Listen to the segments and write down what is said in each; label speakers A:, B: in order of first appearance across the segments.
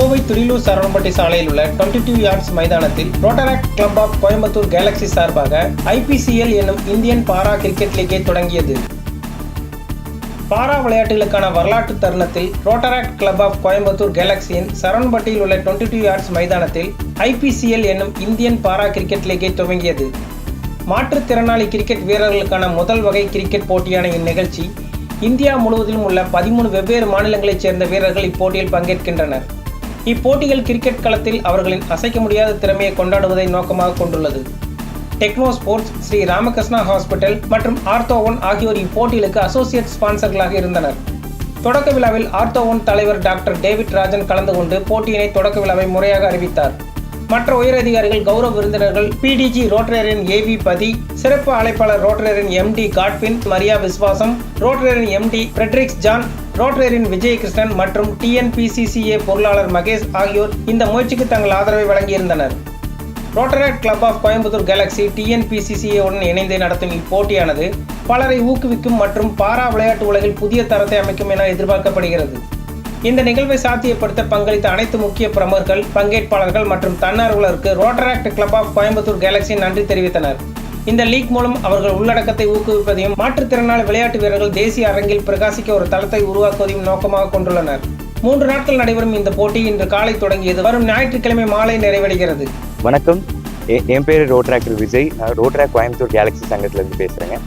A: கோவை துடிலூர் சரவணம்பட்டி சாலையில் உள்ள 22 two yards மைதானத்தில் Rotaract Club of Coimbatore Galaxy சார்பாக ஐபிசிஎல் என்னும் இந்தியன் பாரா கிரிக்கெட் லீக்கை தொடங்கியது. பாரா விளையாட்டுகளுக்கான வரலாற்று தருணத்தில் ரோட்டராக்ட் கிளப் ஆஃப் கோயம்புத்தூர் கேலக்சியின் சரவணம்பட்டியில் உள்ள 22 டூ யார்ட்ஸ் மைதானத்தில் ஐபிசிஎல் என்னும் இந்தியன் பாரா கிரிக்கெட் லீக்கை துவங்கியது. மாற்றுத்திறனாளி கிரிக்கெட் வீரர்களுக்கான முதல் வகை கிரிக்கெட் போட்டியான இந்நிகழ்ச்சி இந்தியா முழுவதிலும் உள்ள பதிமூணு வெவ்வேறு மாநிலங்களைச் சேர்ந்த வீரர்கள் இப்போட்டியில் பங்கேற்கின்றனர். இப்போட்டிகள் கிரிக்கெட் களத்தில் அவர்களின் அசைக்க முடியாத திறமையை கொண்டாடுவதை நோக்கமாக கொண்டுள்ளது. Techno sports Shri Ramakrishna hospital மற்றும் ஆர்த்தோவன் ஆகியோர் இப்போட்டிகளுக்கு அசோசியேட் ஸ்பான்சர்களாக இருந்தனர். தொடக்க விழாவில் ஆர்த்தோவன் தலைவர் டாக்டர் டேவிட் ராஜன் கலந்து கொண்டு போட்டியினை தொடக்க விழாவை முறையாக அறிவித்தார். மற்ற உயரதிகாரிகள் கௌரவ விருந்தினர்கள் பிடிஜி ரோட்டரேரியன் ஏவி பதி சிறப்பு அழைப்பாளர் Rotarian MD Godwin Maria Viswasam Rotarian MD Fredricks John Rotarian Vijayakrishnan மற்றும் டிஎன்பிசிசிஏ பொருளாளர் மகேஷ் ஆகியோர் இந்த முயற்சிக்கு தங்கள் ஆதரவை வழங்கியிருந்தனர். Rotaract Club of Coimbatore Galaxy TNPCCA உடன் இணைந்து நடத்தும் இப்போட்டியானது பலரை ஊக்குவிக்கும் மற்றும் பாரா விளையாட்டு உலகில் புதிய தரத்தை அமைக்கும் என எதிர்பார்க்கப்படுகிறது. இந்த நிகழ்வை சாத்தியப்படுத்த பங்களித்த அனைத்து முக்கிய பிரமுகர்கள் பங்கேற்பாளர்கள் மற்றும் தன்னார்வலருக்கு Rotaract Club of Coimbatore Galaxy நன்றி தெரிவித்தனர். இந்த லீக் மூலம் அவர்கள் உள்ளடக்கத்தை ஊக்குவிப்பதையும் மாற்றுத்திறனாளி விளையாட்டு வீரர்கள் தேசிய அரங்கில் பிரகாசிக்க ஒரு தளத்தை உருவாக்குவதையும் நோக்கமாக கொண்டுள்ளனர். மூன்று நாட்கள் நடைபெறும் இந்த போட்டி இன்று காலை தொடங்கியது. வரும் ஞாயிற்றுக்கிழமை மாலை நிறைவடைகிறது.
B: வணக்கம். என் பேர் rotaractor Vijay. Rotaract Coimbatore Galaxy சங்கத்திலிருந்து பேசுகிறேங்க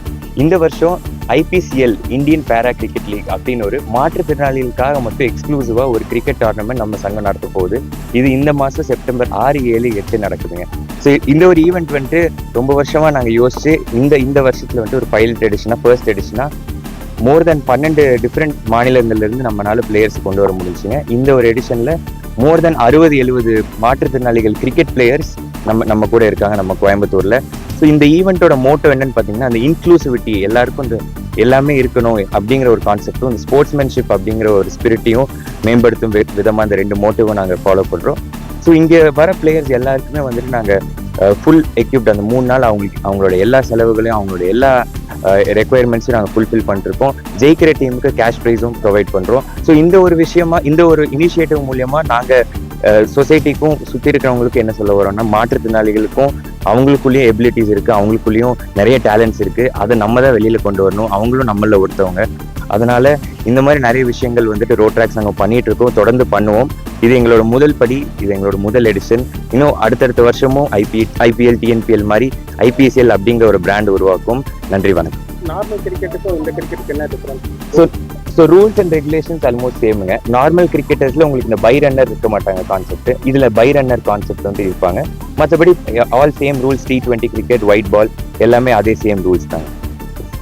B: இந்த வருஷம் IPCL Indian para cricket league அப்படின்னு ஒரு மாற்றுத்திறனாளிகளுக்காக மட்டும் எக்ஸ்க்ளூசிவாக ஒரு கிரிக்கெட் டோர்னமெண்ட் நம்ம சங்கம் நடத்த போகுது. இது இந்த மாதம் செப்டம்பர் ஆறு ஏழு எட்டு நடக்குதுங்க. ஸோ இந்த ஒரு ஈவெண்ட் வந்துட்டு ரொம்ப வருஷமாக நாங்கள் யோசிச்சு இந்த இந்த வருஷத்தில் வந்துட்டு ஒரு பைலட் எடிஷனாக ஃபர்ஸ்ட் எடிஷனாக மோர் தென் பன்னெண்டு டிஃப்ரெண்ட் மாநிலங்கள்லேருந்து நம்மளால பிளேயர்ஸ் கொண்டு வர முடிஞ்சுங்க. இந்த ஒரு எடிஷனில் மோர் தென் அறுபது எழுபது மாற்றுத்திறனாளிகள் கிரிக்கெட் பிளேயர்ஸ் நம்ம நம்ம கூட இருக்காங்க நம்ம கோயம்புத்தூரில். ஸோ இந்த ஈவெண்ட்டோட மோட்டோ என்னன்னு பார்த்தீங்கன்னா அந்த இன்க்ளூசிவிட்டி எல்லாருக்கும் இந்த எல்லாமே இருக்கணும் அப்படிங்கிற ஒரு கான்செப்டும் இந்த ஸ்போர்ட்ஸ்மேன்ஷிப் அப்படிங்கிற ஒரு ஸ்பிரிட்டையும் மேம்படுத்தும் விதமாக அந்த ரெண்டு மோட்டிவும் நாங்கள் ஃபாலோ பண்ணுறோம் ஸோ இங்கே வர பிளேயர்ஸ் எல்லாருக்குமே வந்துட்டு நாங்கள் ஃபுல் எக்யூப்ட் அந்த மூணு நாள் அவங்களுக்கு அவங்களோட எல்லா செலவுகளையும் அவங்களோட எல்லா ரெக்குயர்மெண்ட்ஸும் நாங்கள் ஃபுல்ஃபில் பண்ணிருக்கோம். ஜெயிக்கிற டீமுக்கு கேஷ் ப்ரைஸும் ப்ரொவைட் பண்ணுறோம் ஸோ இந்த ஒரு விஷயமா இந்த ஒரு இனிஷியேட்டிவ் மூலியமாக நாங்கள் சொசைட்டிக்கும் சுற்றி இருக்கிறவங்களுக்கும் என்ன சொல்ல வரோம்னா மாற்றுத்திறனாளிகளுக்கும் அவங்களுக்குள்ளேயும் எபிலிட்டிஸ் இருக்கு அவங்களுக்குள்ளேயும் நிறைய டேலண்ட்ஸ் இருக்கு. அதை நம்ம தான் வெளியில கொண்டு வரணும். அவங்களும் நம்மள ஒருத்தவங்க. அதனால இந்த மாதிரி நிறைய விஷயங்கள் வந்துட்டு ரோட் ட்ராக்ஸ் நாங்கள் பண்ணிட்டு இருக்கோம். தொடர்ந்து பண்ணுவோம். இது எங்களோட முதல் படி இது எங்களோட முதல் எடிஷன் இன்னும் அடுத்தடுத்த வருஷமும் ஐபி ஐபிஎல் டிஎன்பிஎல் மாதிரி ஐபிஎஸ்எல் அப்படிங்கிற ஒரு பிராண்ட் உருவாக்கும். நன்றி வணக்கம்.
C: நார்மல் கிரிக்கெட்டுக்கும் இந்த கிரிக்கெட்டுக்கு என்ன difference
B: so so rules and regulations almost சேமுங்க normal கிரிக்கெட்டர்ஸ்ல உங்களுக்கு இந்த பை ரன்னர் இருக்க மாட்டாங்க கான்செப்ட் இதுல பை ரன்னர் கான்செப்ட் வந்து இருப்பாங்க. மற்றபடி all same rules T twenty cricket white ball எல்லாமே அதே சேம் ரூல்ஸ் தாங்க